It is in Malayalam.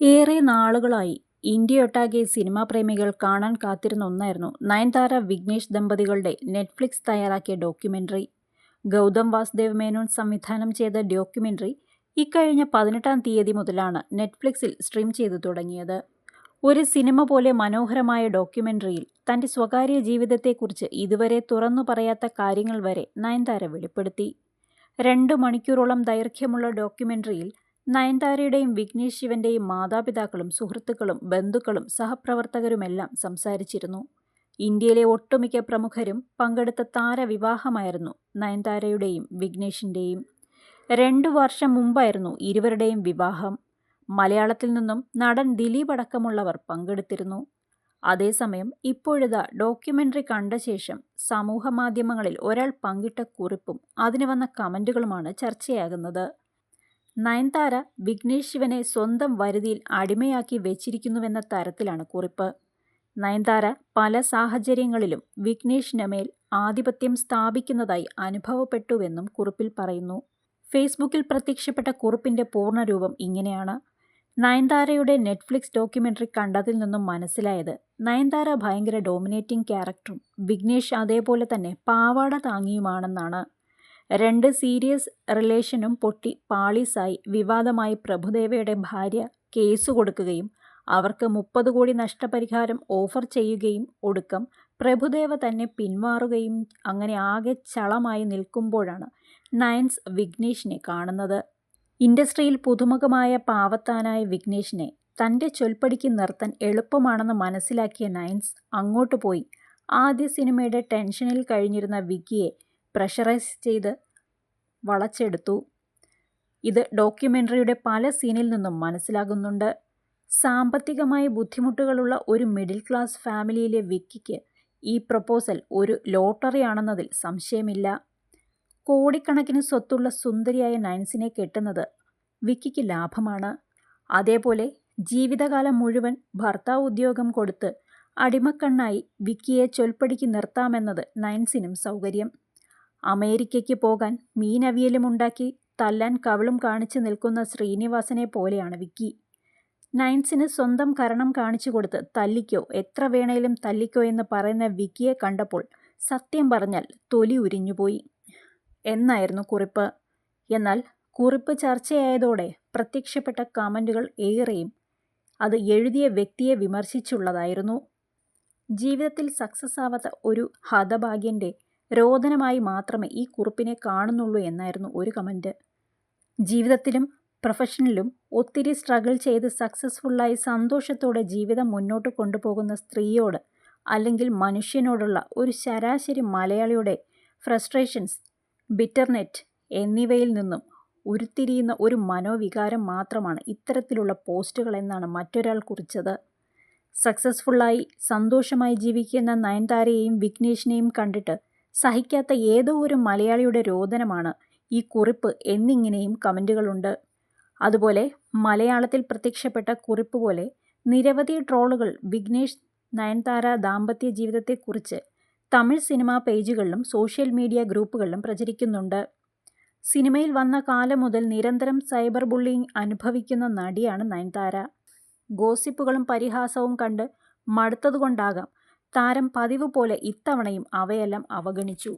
ഏറെ നാളുകളായി ഇന്ത്യയൊട്ടാകെ സിനിമാ പ്രേമികൾ കാണാൻ കാത്തിരുന്ന ഒന്നായിരുന്നു നയൻതാര വിഘ്നേഷ് ദമ്പതികളുടെ നെറ്റ്ഫ്ലിക്സ് തയ്യാറാക്കിയ ഡോക്യുമെന്ററി ഗൗതം വാസുദേവ് മേനോൻ സംവിധാനം ചെയ്ത ഡോക്യുമെന്ററി ഇക്കഴിഞ്ഞ പതിനെട്ടാം തീയതി മുതലാണ് നെറ്റ്ഫ്ലിക്സിൽ സ്ട്രീം ചെയ്തു തുടങ്ങിയത്. ഒരു സിനിമ പോലെ മനോഹരമായ ഡോക്യുമെന്ററിയിൽ തന്റെ സ്വകാര്യ ജീവിതത്തെക്കുറിച്ച് ഇതുവരെ തുറന്നു പറയാത്ത കാര്യങ്ങൾ വരെ നയൻതാര വെളിപ്പെടുത്തി. രണ്ട് മണിക്കൂറോളം ദൈർഘ്യമുള്ള ഡോക്യുമെന്ററിയിൽ നയൻതാരയുടെയും വിഘ്നേഷ് ശിവന്റെയും മാതാപിതാക്കളും സുഹൃത്തുക്കളും ബന്ധുക്കളും സഹപ്രവർത്തകരുമെല്ലാം സംസാരിച്ചിരുന്നു. ഇന്ത്യയിലെ ഒട്ടുമിക്ക പ്രമുഖരും പങ്കെടുത്ത താരവിവാഹമായിരുന്നു നയൻതാരയുടെയും വിഘ്നേഷിന്റെയും രണ്ടു വർഷം മുമ്പായിരുന്നു ഇരുവരുടെയും വിവാഹം. മലയാളത്തിൽ നിന്നും നടൻ ദിലീപ് അടക്കമുള്ളവർ പങ്കെടുത്തിരുന്നു. അതേസമയം ഇപ്പോഴിതാ ഡോക്യുമെന്ററി കണ്ട ശേഷം സമൂഹമാധ്യമങ്ങളിൽ ഒരാൾ പങ്കിട്ട കുറിപ്പും അതിന് വന്ന കമന്റുകളുമാണ് ചർച്ചയാകുന്നത്. നയൻതാര വിഘ്നേഷ് ശിവനെ സ്വന്തം വരുതിയിൽ അടിമയാക്കി വെച്ചിരിക്കുന്നുവെന്ന തരത്തിലാണ് കുറിപ്പ്. നയൻതാര പല സാഹചര്യങ്ങളിലും വിഘ്നേഷിന് മേൽ ആധിപത്യം സ്ഥാപിക്കുന്നതായി അനുഭവപ്പെട്ടുവെന്നും കുറിപ്പിൽ പറയുന്നു. ഫേസ്ബുക്കിൽ പ്രത്യക്ഷപ്പെട്ട കുറിപ്പിന്റെ പൂർണരൂപം ഇങ്ങനെയാണ്. നയൻതാരയുടെ നെറ്റ്ഫ്ലിക്സ് ഡോക്യുമെന്ററി കണ്ടതിൽ നിന്നും മനസ്സിലായത് നയൻതാര ഭയങ്കര ഡോമിനേറ്റിംഗ് ക്യാരക്ടറും വിഘ്നേഷ് അതേപോലെ തന്നെ പാവാട താങ്ങിയുമാണെന്നാണ്. രണ്ട് സീരിയസ് റിലേഷനും പൊട്ടി പാളീസായി. വിവാദമായി പ്രഭുദേവയുടെ ഭാര്യ കേസ് കൊടുക്കുകയും അവർക്ക് മുപ്പത് കോടി നഷ്ടപരിഹാരം ഓഫർ ചെയ്യുകയും ഒടുക്കം പ്രഭുദേവ തന്നെ പിന്മാറുകയും അങ്ങനെ ആകെ ചളമായി നിൽക്കുമ്പോഴാണ് നയൻസ് വിഘ്നേഷിനെ കാണുന്നത്. ഇൻഡസ്ട്രിയിൽ പുതുമുഖമായ പാവത്താനായ വിഘ്നേഷിനെ തന്റെ ചൊൽപ്പടിക്ക് നിർത്താൻ എളുപ്പമാണെന്ന് മനസ്സിലാക്കിയ നയൻസ് അങ്ങോട്ട് പോയി. ആദ്യ സിനിമയുടെ ടെൻഷനിൽ കഴിഞ്ഞിരുന്ന വിക്കിയെ പ്രഷറൈസ് ചെയ്ത് വളച്ചെടുത്തു. ഇത് ഡോക്യുമെന്ററിയുടെ പല സീനിൽ നിന്നും മനസ്സിലാകുന്നുണ്ട്. സാമ്പത്തികമായി ബുദ്ധിമുട്ടുകളുള്ള ഒരു മിഡിൽ ക്ലാസ് ഫാമിലിയിലെ വിക്കിക്ക് ഈ പ്രപ്പോസൽ ഒരു ലോട്ടറിയാണെന്നതിൽ സംശയമില്ല. കോടിക്കണക്കിന് സ്വത്തുള്ള സുന്ദരിയായ നയൻസിനെ കെട്ടുന്നത് വിക്കിക്ക് ലാഭമാണ്. അതേപോലെ ജീവിതകാലം മുഴുവൻ ഭർത്താവ് ഉദ്യോഗം കൊടുത്ത് അടിമക്കണ്ണായി വിക്കിയെ ചൊൽപ്പടിക്ക് നിർത്താമെന്നത് നയൻസിനും സൗകര്യം. അമേരിക്കയ്ക്ക് പോകാൻ മീനവിയലും ഉണ്ടാക്കി തല്ലാൻ കവളും കാണിച്ചു നിൽക്കുന്ന ശ്രീനിവാസനെ പോലെയാണ് വിക്കി. നയൻസിന് സ്വന്തം കരണം കാണിച്ചു കൊടുത്ത് തല്ലിക്കോ എത്ര വേണേലും തല്ലിക്കോ എന്ന് പറയുന്ന വിക്കിയെ കണ്ടപ്പോൾ സത്യം പറഞ്ഞാൽ തൊലി ഉരിഞ്ഞുപോയി. എന്നായിരുന്നു കുറിപ്പ്? എന്നാൽ കുറിപ്പ് ചർച്ചയായതോടെ പ്രത്യക്ഷപ്പെട്ട കമന്റുകൾ ഏറെയും അത് എഴുതിയ വ്യക്തിയെ വിമർശിച്ചുള്ളതായിരുന്നു. ജീവിതത്തിൽ സക്സസ് ആവാത്ത ഒരു ഹതഭാഗ്യന്റെ രോദനമായി മാത്രമേ ഈ കുറിപ്പിനെ കാണുന്നുള്ളൂ എന്നായിരുന്നു ഒരു കമന്റ് ജീവിതത്തിലും പ്രൊഫഷനിലും ഒത്തിരി സ്ട്രഗിൾ ചെയ്ത് സക്സസ്ഫുള്ളായി സന്തോഷത്തോടെ ജീവിതം മുന്നോട്ട് കൊണ്ടുപോകുന്ന സ്ത്രീയോട് അല്ലെങ്കിൽ മനുഷ്യനോടുള്ള ഒരു ശരാശരി മലയാളിയുടെ ഫ്രസ്ട്രേഷൻസ് ബിറ്റർനെറ്റ് എന്നിവയിൽ നിന്നും ഉരുത്തിരിയുന്ന ഒരു മനോവികാരം മാത്രമാണ് ഇത്തരത്തിലുള്ള പോസ്റ്റുകൾ എന്നാണ് മറ്റൊരാൾ കുറിച്ചത്. സക്സസ്ഫുള്ളായി സന്തോഷമായി ജീവിക്കുന്ന നയൻതാരയെയും വിഘ്നേഷിനെയും കണ്ടിട്ട് സഹിക്കാത്ത ഏതോ ഒരു മലയാളിയുടെ രോദനമാണ് ഈ കുറിപ്പ് എന്നിങ്ങനെയും കമന്റുകളുണ്ട്. അതുപോലെ മലയാളത്തിൽ പ്രത്യക്ഷപ്പെട്ട കുറിപ്പ് പോലെ നിരവധി ട്രോളുകൾ വിഘ്നേഷ് നയൻതാര ദാമ്പത്യ ജീവിതത്തെക്കുറിച്ച് തമിഴ് സിനിമാ പേജുകളിലും സോഷ്യൽ മീഡിയ ഗ്രൂപ്പുകളിലും പ്രചരിക്കുന്നുണ്ട്. സിനിമയിൽ വന്ന കാലം മുതൽ നിരന്തരം സൈബർ ബുള്ളിങ് അനുഭവിക്കുന്ന നടിയാണ് നയൻതാര. ഗോസിപ്പുകളും പരിഹാസവും കണ്ട് മടുത്തതുകൊണ്ടാകാം താരം പതിവ് പോലെ ഇത്തവണയും അവയെല്ലാം അവഗണിച്ചു.